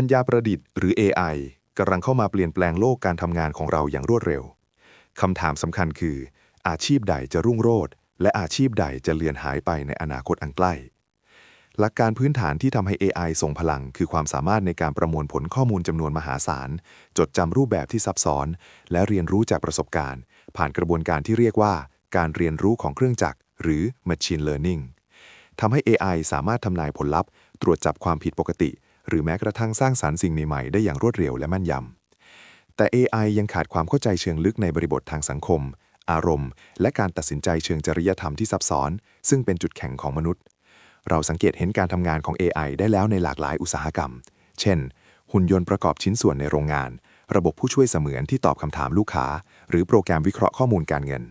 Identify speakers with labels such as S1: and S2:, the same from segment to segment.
S1: ปัญญาประดิษฐ์หรือ AI กำลังเข้ามาเปลี่ยนแปลงโลกการทำงานของเราอย่างรวดเร็วคำถามสำคัญคือ อาชีพใดจะรุ่งโรจน์และอาชีพใดจะเลือนหายไปในอนาคตอันใกล้ หลักการพื้นฐานที่ทำให้ AI ทรงพลัง คือความสามารถในการประมวลผลข้อมูลจำนวนมหาศาล จดจำรูปแบบที่ซับซ้อน และเรียนรู้จากประสบการณ์ ผ่านกระบวนการที่เรียกว่า การเรียนรู้ของเครื่องจักร หรือ Machine Learning ทำให้ AI สามารถทำนายผลลัพธ์ ตรวจจับความผิดปกติ หรือแม้กระทั่งสร้างสารรค์สิ่งใหม่ๆได้อย่างรวดเร็วและแม่นยำ แต่ AI ยังขาดความเข้าใจเชิงลึกในบริบททางสังคม อารมณ์ และการตัดสินใจเชิงจริยธรรมที่ซับซ้อน ซึ่งเป็นจุดแข็งของมนุษย์ เราสังเกตเห็นการทำงานของ AI ได้แล้วในหลากหลายอุตสาหกรรม เช่น หุ่นยนต์ประกอบชิ้นส่วนในโรงงาน ระบบผู้ช่วยเสมือนที่ตอบคำถามลูกค้า หรือโปรแกรมวิเคราะห์ข้อมูลการเงิน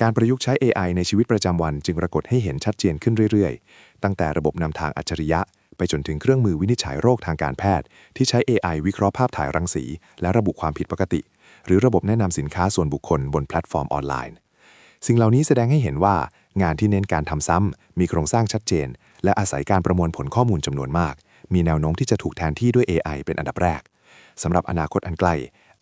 S1: การประยุกต์ใช้ AI ในชีวิตประจำวันจึงปรากฏให้เห็นชัดเจนขึ้นเรื่อย ๆ ตั้งแต่ระบบนำทางอัจฉริยะ ไปจนถึงเครื่องมือวินิจฉัยโรคทางการแพทย์ ที่ใช้ AI วิเคราะห์ภาพถ่ายรังสี และระบุความผิดปกติ หรือระบบแนะนำสินค้าส่วนบุคคลบนแพลตฟอร์มออนไลน์ สิ่งเหล่านี้แสดงให้เห็นว่า งานที่เน้นการทำซ้ำมีโครงสร้างชัดเจน และอาศัยการประมวลผลข้อมูลจำนวนมาก มีแนวโน้มที่จะถูกแทนที่ด้วย AI เป็นอันดับแรกสำหรับอนาคตอันใกล้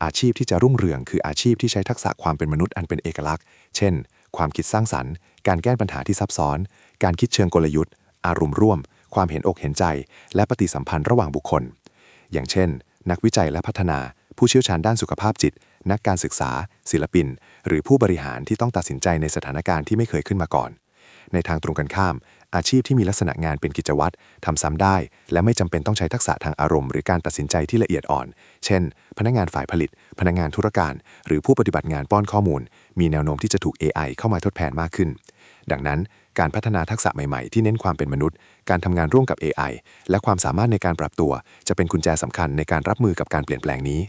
S1: อาชีพที่จะรุ่งเรืองคืออาชีพที่ใช้ทักษะความเป็นมนุษย์อันเป็นเอกลักษณ์ เช่น ความคิดสร้างสรรค์ การแก้ปัญหาที่ซับซ้อน การคิดเชิงกลยุทธ์ อารมณ์ร่วม ความเห็นอกเห็นใจ และปฏิสัมพันธ์ระหว่างบุคคล อย่างเช่น นักวิจัยและพัฒนา ผู้เชี่ยวชาญด้านสุขภาพจิต นักการศึกษา ศิลปิน หรือผู้บริหารที่ต้องตัดสินใจในสถานการณ์ที่ไม่เคยขึ้นมาก่อน ในทางตรงกันข้าม อาชีพที่มีลักษณะงานเป็นกิจวัตรทำซ้ำได้ และไม่จำเป็นต้องใช้ทักษะทางอารมณ์ หรือการตัดสินใจที่ละเอียดอ่อน เช่น พนักงานฝ่ายผลิต พนักงานธุรการ หรือผู้ปฏิบัติงานป้อนข้อมูล มีแนวโน้มที่จะถูก AI เข้ามาทดแทนมากขึ้น ดังนั้น การพัฒนาทักษะใหม่ๆ ที่เน้นความเป็นมนุษย์ การทำงานร่วมกับ AI และความสามารถในการปรับตัว จะเป็นกุญแจสำคัญในการรับมือกับการเปลี่ยนแปลงนี้